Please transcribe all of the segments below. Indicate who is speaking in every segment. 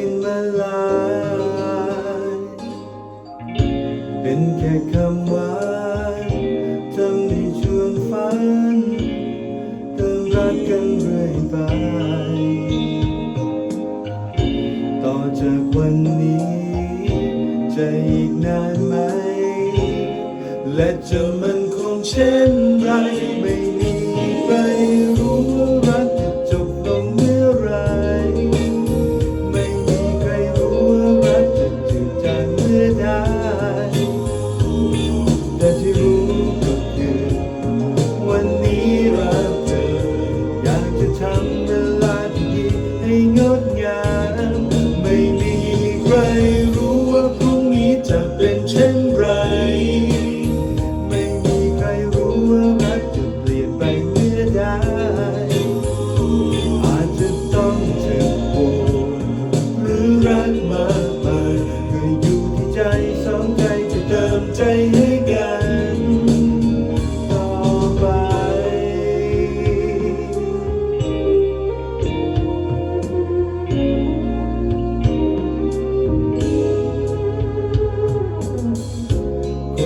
Speaker 1: ินละลาย เป็นแค่คำว่าทำให้ชวนฝันเติมรักกันเรื่อยไป ต่อจากวันนี้ จะอีกนานไหม และจะมันคงเช่นไรไม่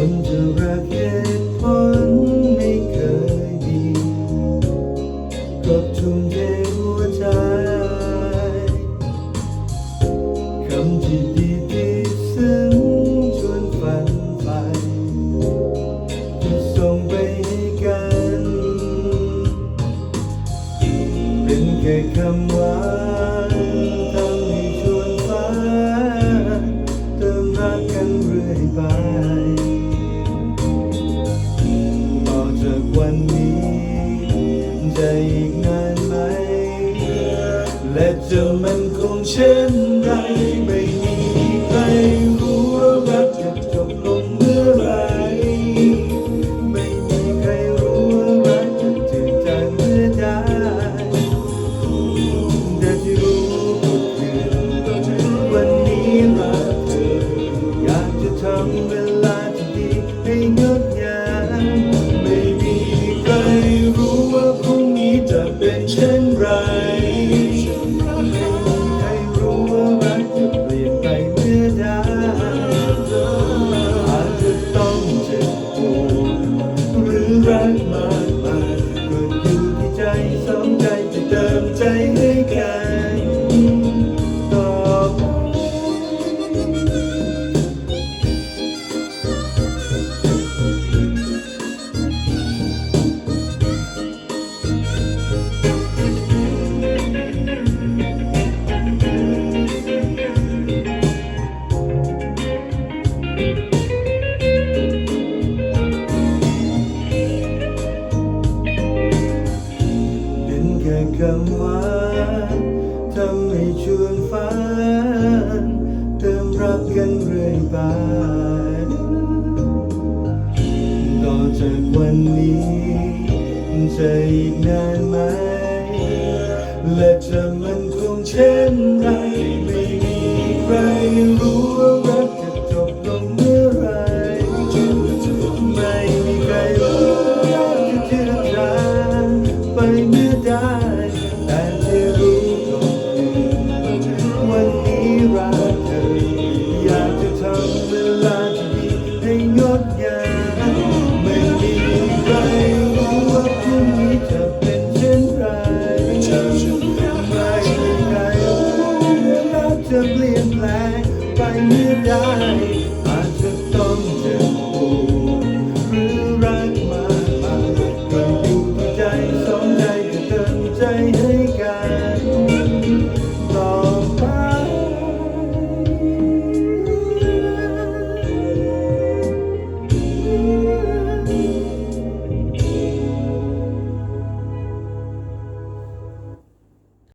Speaker 1: คนจะรักเหตุผลไม่เคยดีก็ทุ่มเทหัวใจคำดี ได้ไหม และเธอมันคงเช่นใดไม่มีใคร คำหวานทำให้ชวนฝันเติมรักกันเรื่อยไป ต่อจากวันนี้จะอีกนานไหม และจะมันคงเช่นไรไม่มีใครรู้ งไปเมื่อไดอาจจะต้องเจ็บปวดหรือรักมากมายก็อยู่ที่ใจสองใจก็เติมใจ